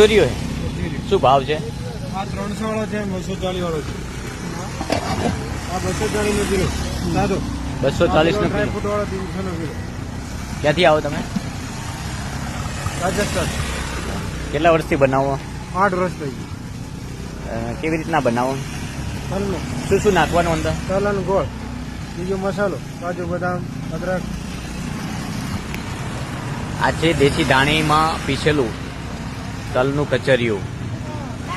ચોરીઓ શું ભાવ છે? આ ત્રણસો વાળો છે બસો ચાલીસ વાળો છે. આ બસો ચાલીસ નો કિલો સાદો. બસો ચાલીસ નો કિલો ફૂટ વાળો ત્રણસો નો કિલો ક્યાંથી આવો તમે? રાજસ્થાન. કેટલા વર્ષથી બનાવો? આઠ વર્ષ થઈ ગયું. કેવી રીતના બનાવો? શું શું નાખવાનું અંદર? તલ અને ગોળ બીજો મસાલો કાજુ બદામ અદરક. આ છે દેશી ધાણીમાં પીસેલું. તલનું કચરિયું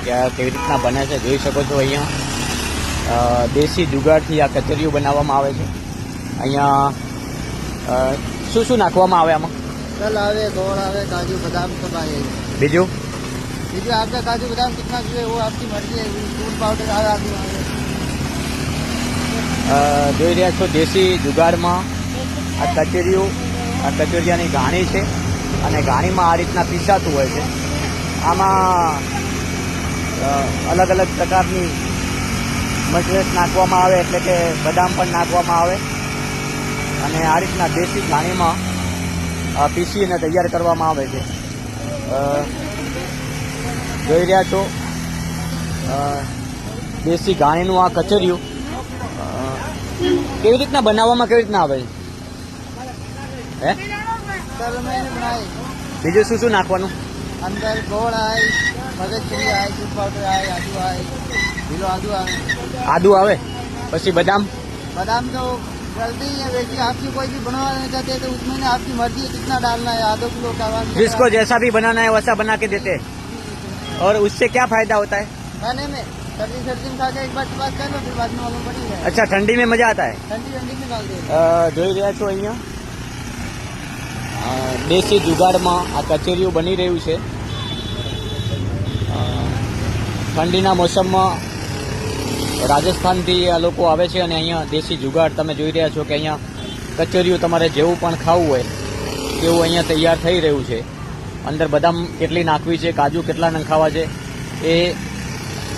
કે કેવી રીતના બને છે જોઈ શકો છો અહીંયા. દેશી જુગાડથી આ કચરિયું બનાવવામાં આવે છે. અહીંયા શું શું નાખવામાં આવે આમાં? તલ આવે ગોળ આવે કાજુ બદામ સબ આવે બીજું? બીજું આપણે કાજુ બદામ કિતના જોઈએ એવું આપની મરજી દૂધ પાવડર આવે જોઈ રહ્યા છો દેશી જુગાડમાં આ કચેરીઓ આ કચેરિયાની ઘાણી છે. અને ઘાણીમાં આ રીતના પીસાતું હોય છે. આમાં અલગ અલગ પ્રકારની મટીરિયલ્સ નાખવામાં આવે એટલે કે બદામ પણ નાખવામાં આવે. અને આ રીતના દેશી ઘાણીમાં પીસીને તૈયાર કરવામાં આવે છે. જોઈ રહ્યા છો દેશી ઘાણીનું આ કચેરિયું. કેવી રીતના બનાવવામાં કેવી રીતના આવે? હે? બીજું શું શું નાખવાનું? अंदर गोड़ आए मगज चिली आए दूध पाउडर आए आलू आए किलो आलू आए આદુ આવે પછી બદામ बादाम तो जल्दी है वैसे आपकी कोई भी बनवाना चाहते हैं तो उसमें ना आपकी मर्जी है कितना डालना है आधो किलो का वन जिसको जैसा भी बनाना है वैसा बना के देते हैं और उससे क्या फायदा होता है खाने में सर्दी सर्दी में खा के एक बार की बात कर लो फिर बाद में मालूम पड़ी है अच्छा ठंडी में मजा आता है ठंडी ठंडी में डाल दे અ, જોઈ રહ્યા છો અહીંયા અ, દેશી જુગાડમાં આ કચેરીઓ બની રહ્યું છે. ઠંડીના મોસમમાં રાજસ્થાનથી આ લોકો આવે છે અને અહીંયા દેશી જુગાડ તમે જોઈ રહ્યા છો કે અહીંયા કચેરીઓ તમારે જેવું પણ ખાવું હોય તેવું અહીંયા તૈયાર થઈ રહ્યું છે. અંદર બદામ કેટલી નાખવી છે, કાજુ કેટલા નંખાવા છે, એ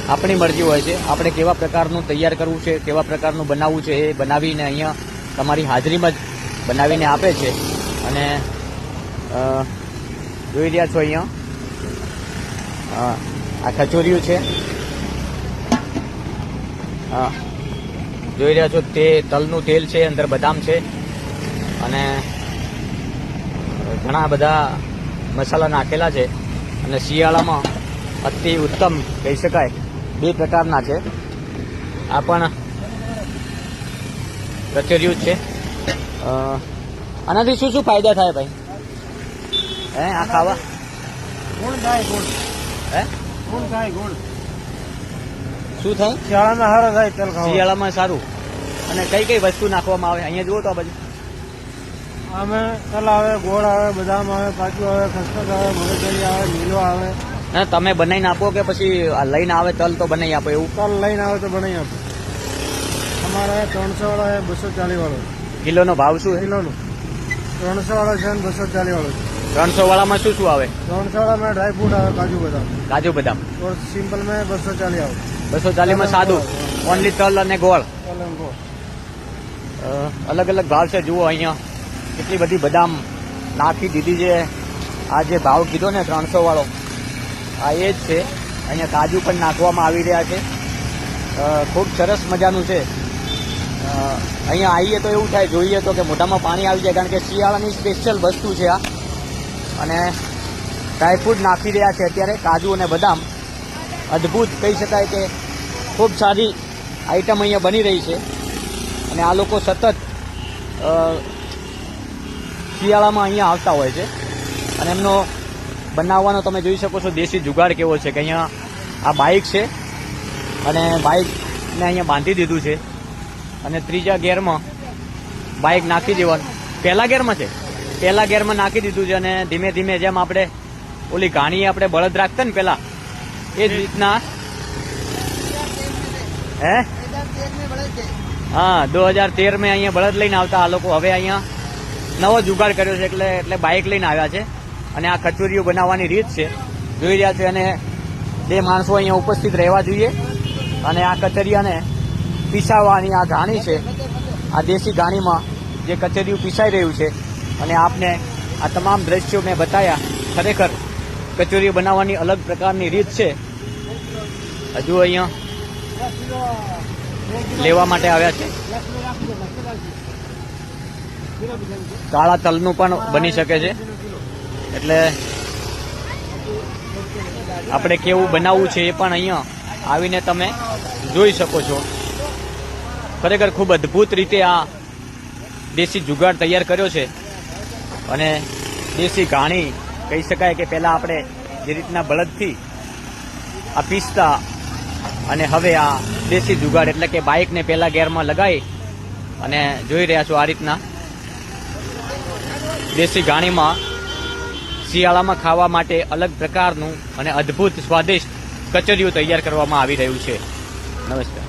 આપણી મરજી હોય છે. આપણે કેવા પ્રકારનું તૈયાર કરવું છે, કેવા પ્રકારનું બનાવવું છે એ બનાવીને અહીંયા તમારી હાજરીમાં જ બનાવીને આપે છે. અને જોઈ રહ્યા છો અહીંયા. આ કચોરીઓ છે. હા જોઈ રહ્યા છો તે તલનું તેલ છે, અંદર બદામ છે. અને ઘણા બધા મસાલા નાખેલા છે. અને શિયાળામાં અતિ ઉત્તમ કહી શકાય, બે પ્રકારના છે. આ પણ કચેરીઓ છે. આનાથી શું શું ફાયદા થાય ભાઈ? હે આ ખાવા? ગુણ થાય ગુણ. હે? ગુણ થાય ગુણ. શું થાય? શિયાળામાં હારો થાય તલ ખાવા. શિયાળામાં સારું. અને કઈ કઈ વસ્તુ નાખવામાં આવે? અહીંયા જુઓ તો આ બાજુ. અમે તલ આવે ગોળ આવે બદામ આવે કાજુ આવે ખસખસ આવે મગજરી આવે લીલો આવે. ના તમે બનાવીને આપો કે પછી લઈને આવે તલ તો બનાવી આપો એવું? તલ લઈને આવે તો બનાવી આપો. અમારે ત્રણસો વાળો બસો ચાલીસ વાળો કિલોનો ભાવ શું કિલોનું. ત્રણસો વાળો છે બસો ચાલીસ વાળો છે. ત્રણસો વાળામાં શું શું આવે ત્રણસો वाला में ड्राई फ्रूट आवे काजू बादाम કાજુ બદામ और सिंपल में बसो चालीस आवे બસો ચાલીસમાં સાદું ઓનલી તલ અને ગોળ चल हमको અ, અલગ અલગ ભાવ છે જુઓ અહીંયા કેટલી બધી બદામ નાખી દીધી છે આ જે ભાવ કીધો ને ત્રણસો વાળો આ એ જ છે અહીંયા કાજુ પણ નાખવામાં આવી રહ્યા છે અ, ખૂબ સરસ મજાનું છે અ, અહીંયા આવીએ તો એવું થાય જોઈએ તો કે મોઢામાં પાણી આવી જાય કારણ કે શિયાળાની સ્પેશિયલ વસ્તુ છે આ અને ડ્રાયફ્રૂટ નાખી રહ્યા છે અત્યારે, કાજુ અને બદામ. અદ્ભુત, કહી શકાય કે ખૂબ સારી આઈટમ અહીંયા બની રહી છે. અને આ લોકો સતત શિયાળામાં અહીંયા આવતા હોય છે. અને એમનો બનાવવાનો તમે જોઈ શકો છો, દેશી જુગાડ કેવો છે કે અહીંયા આ બાઇક છે. અને બાઇકને અહીંયા બાંધી દીધું છે. અને ત્રીજા ગેરમાં બાઇક નાખી દેવાનું પહેલા ગેરમાં છે? પહેલા ગેરમાં નાખી દીધું છે અને ધીમે ધીમે જેમ આપણે ઓલી ઘાણી આપણે બળદ રાખતા ને પેલા, એ જ રીતના હે? હા, દો હજાર તેર મેં અહીંયા બળદ લઈને આવતા આ લોકો. હવે અહીંયા નવો જુગાડ કર્યો છે એટલે એટલે બાઇક લઈને આવ્યા છે અને આ કચોરીઓ બનાવવાની રીત છે. જોઈ રહ્યા છે અને બે માણસો અહીંયા ઉપસ્થિત રહેવા જોઈએ અને આ કચરિયાને પીસાવાની આ ઘાણી છે. આ દેશી ઘાણીમાં જે કચેરીયું પીસાઈ રહ્યું છે અને આપને આ તમામ દ્રશ્યો મેં બતાવ્યા ખરેખર કચોરીઓ બનાવવાની અલગ પ્રકારની રીત છે. હજુ અહીંયા લેવા માટે આવ્યા છે. કાળા તલનું પણ બની શકે છે. એટલે આપણે કેવું બનાવવું છે એ પણ અહીંયા આવીને તમે જોઈ શકો છો. ખરેખર ખૂબ અદ્ભુત રીતે આ દેશી જુગાડ તૈયાર કર્યો છે. અને દેશી ઘાણી, કહી શકાય કે પહેલાં આપણે જે રીતના બળદથી આ પીસતા અને હવે આ દેશી જુગાડ એટલે કે બાઇકને પહેલાં ગેરમાં લગાવી અને જોઈ રહ્યા છો આ રીતના. દેશી ઘાણીમાં શિયાળામાં ખાવા માટે અલગ પ્રકારનું અને અદ્ભુત સ્વાદિષ્ટ કચરિયું તૈયાર કરવામાં આવી રહ્યું છે. નમસ્કાર.